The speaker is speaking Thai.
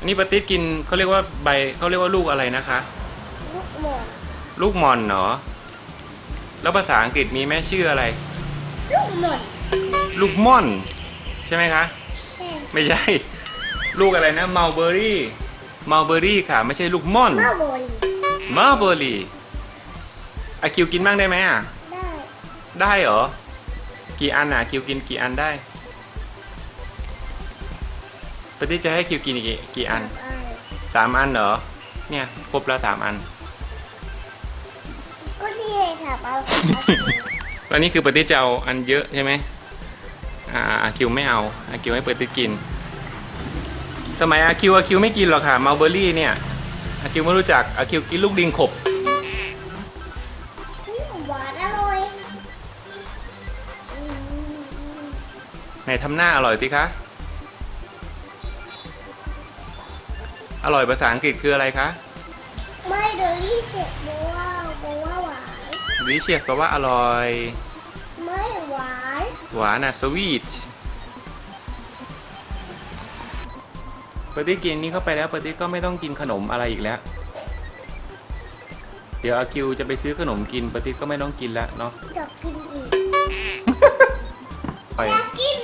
อันนี้ปาติสกินเขาเรียกว่าใบเขาเรียกว่าลูกอะไรนะคะ ลูกหมอนลูกมอนเนาะแล้วภาษาอังกฤษมีแม่ชื่ออะไร ลูกหมอนลูกม่อน ใช่ไหมคะ ใช่ไม่ใช่ ลูกอะไรนะมัลเบอรี่มัลเบอรี่ค่ะ ไม่ใช่ลูกม่อนมาโบลีมัลเบอรี่อาคิวกินบ้างได้ไหมอะ ได้ได้เหรอ กี่อันอะคิวกินกี่อันได้ ปฏิจะให้คิวกินอีกกี่กี่อันสามอันสามอันเหรอ เนี่ยครบแล้วสามอัน ก็นี่ไงค่ะเอาตอนนี้คือปฏิจะเอาอันเยอะใช่ไหมอ่าอาคิวไม่เอาอาคิวให้ปฏิกิน สมัยอาคิวอาคิวไม่กินหรอกค่ะมัลเบอรี่เนี่ยอาคิวไม่รู้จักอาคิวกินลูกดิงขบอืมหวานอร่อยอืมไหนทำหน้าอร่อยสิคะ อร่อยภาษาอังกฤษคืออะไรคะ ไม่เดอรี่เสร็จบอกว่าบอกว่าหวาน delicious แปลว่าอร่อย ไม่หวานหวานอะ sweet ปฏิกินนี้เข้าไปแล้วปฏิก็ไม่ต้องกินขนมอะไรอีกแล้ว เดี๋ยวอาคิวจะไปซื้อขนมกินปฏิก็ไม่ต้องกินแล้วเนาะอยากกินอีกปล่อยอยากกิน